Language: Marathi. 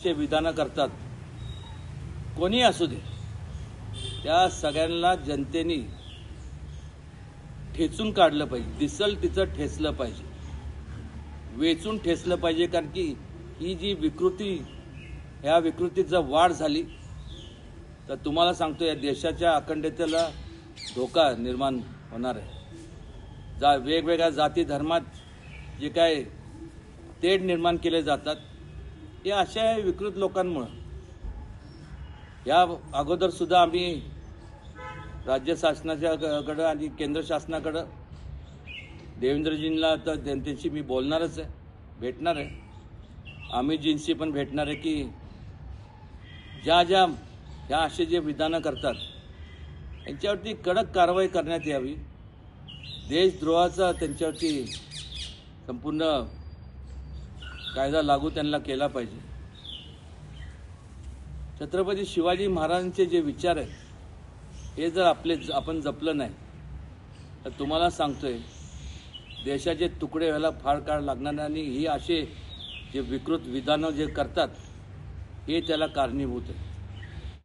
चे विधानं करतात. कोणी असू दे. त्या सगळ्यांना जनतेने ठेचून काढलं पाहिजे. दिसल तिचं ठेचलं पाहिजे. वेचून ठेचलं पाहिजे कारण की ही जी विकृती ह्या विकृतीत जर वाढ झाली तर तुम्हाला सांगतो या देशाच्या अखंडतेला धोका निर्माण होणार आहे. जा वेगवेगळ्या जाती धर्मात जे काय तेढ निर्माण केले जातात ते अशा विकृत लोकांमुळं. या अगोदर सुद्धा आम्ही राज्य शासनाच्याकडं आणि केंद्र शासनाकडं देवेंद्रजींना तर त्यांच्याशी मी बोलणारच आहे भेटणार आहे. आम्हीजींशी पण भेटणार आहे की ज्या ज्या ह्या असे जे विधानं करतात यांच्यावरती कडक कारवाई करण्यात यावी. देशद्रोहाचा त्यांच्यावरती संपूर्ण कायदा लागू त्यांना केला पाहिजे. छत्रपती शिवाजी महाराजांचे जे विचार आहेत हे जर आपले आपण जपलं नाही तर तुम्हाला सांगतोय देशाचे तुकडे व्हायला फार काळ लागणार नाही आणि ही असे जे विकृत विधानं जे करतात हे त्याला कारणीभूत आहे